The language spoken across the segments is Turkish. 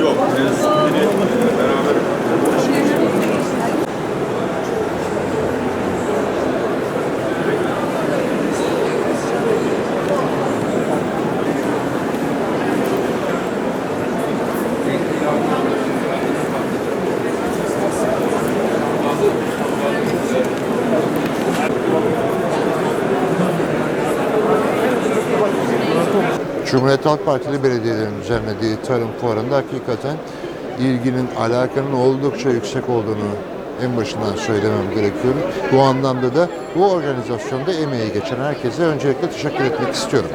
Yok, prensipleri beraber Cumhuriyet Halk Partili belediyelerin düzenlediği tarım fuarında hakikaten ilginin, alakanın oldukça yüksek olduğunu en başından söylemem gerekiyor. Bu anlamda da bu organizasyonda emeği geçen herkese öncelikle teşekkür etmek istiyorum.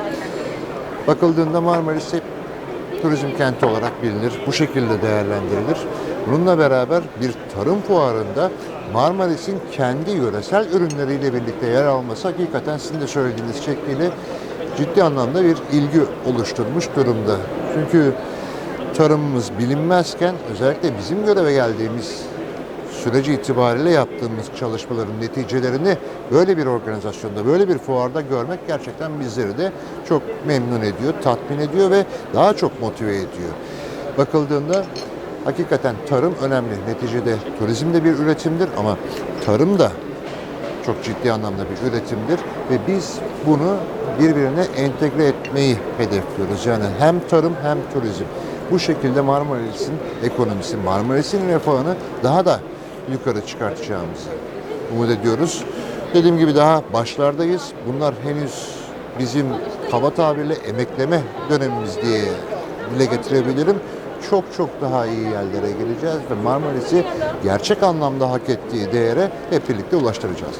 Bakıldığında Marmaris hep turizm kenti olarak bilinir. Bu şekilde değerlendirilir. Bununla beraber bir tarım fuarında Marmaris'in kendi yöresel ürünleriyle birlikte yer alması hakikaten sizin de söylediğiniz şekliyle ciddi anlamda bir ilgi oluşturmuş durumda. Çünkü tarımımız bilinmezken özellikle bizim göreve geldiğimiz süreci itibariyle yaptığımız çalışmaların neticelerini böyle bir organizasyonda, böyle bir fuarda görmek gerçekten bizleri de çok memnun ediyor, tatmin ediyor ve daha çok motive ediyor. Bakıldığında hakikaten tarım önemli. Neticede turizm de bir üretimdir ama tarım da çok ciddi anlamda bir üretimdir ve biz bunu birbirine entegre etmeyi hedefliyoruz. Yani hem tarım hem turizm. Bu şekilde Marmaris'in ekonomisi, Marmaris'in refahını daha da yukarı çıkartacağımızı umut ediyoruz. Dediğim gibi daha başlardayız. Bunlar henüz bizim kaba tabirle emekleme dönemimiz diye dile getirebilirim. Çok çok daha iyi yerlere geleceğiz ve Marmaris'i gerçek anlamda hak ettiği değere hep birlikte ulaştıracağız.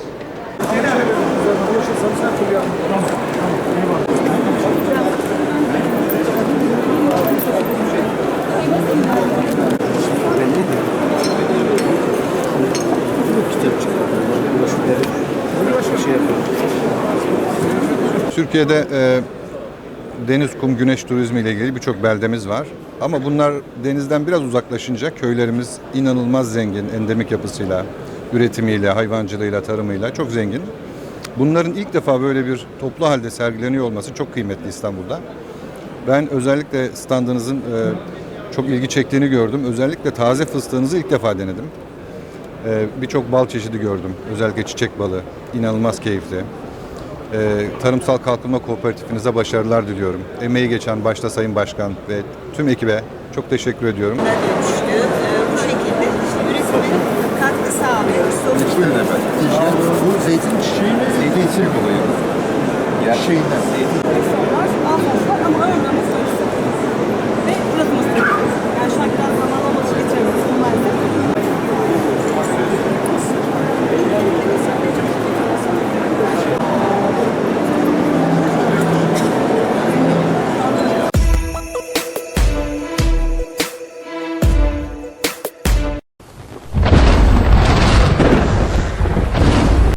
Türkiye'de e, deniz, kum, güneş turizmi ile ilgili birçok beldemiz var. Ama bunlar denizden biraz uzaklaşınca köylerimiz inanılmaz zengin, endemik yapısıyla, üretimiyle, hayvancılığıyla, tarımıyla çok zengin. Bunların ilk defa böyle bir toplu halde sergileniyor olması çok kıymetli İstanbul'da. Ben özellikle standınızın e, çok ilgi çektiğini gördüm. Özellikle taze fıstığınızı ilk defa denedim. E, Birçok bal çeşidi gördüm. Özellikle çiçek balı. İnanılmaz keyifli. Ee, Tarımsal Kalkınma Kooperatifinize başarılar diliyorum. Emeği geçen başta Sayın Başkan ve tüm ekibe çok teşekkür ediyorum. dönüştü. Ee, Bu şekilde üretime katkı sağlıyoruz. Sonuçta Buyurun efendim. Bu zeytin çiçeği mi? Zeytin çiçeği olayı. Şeyinden. var,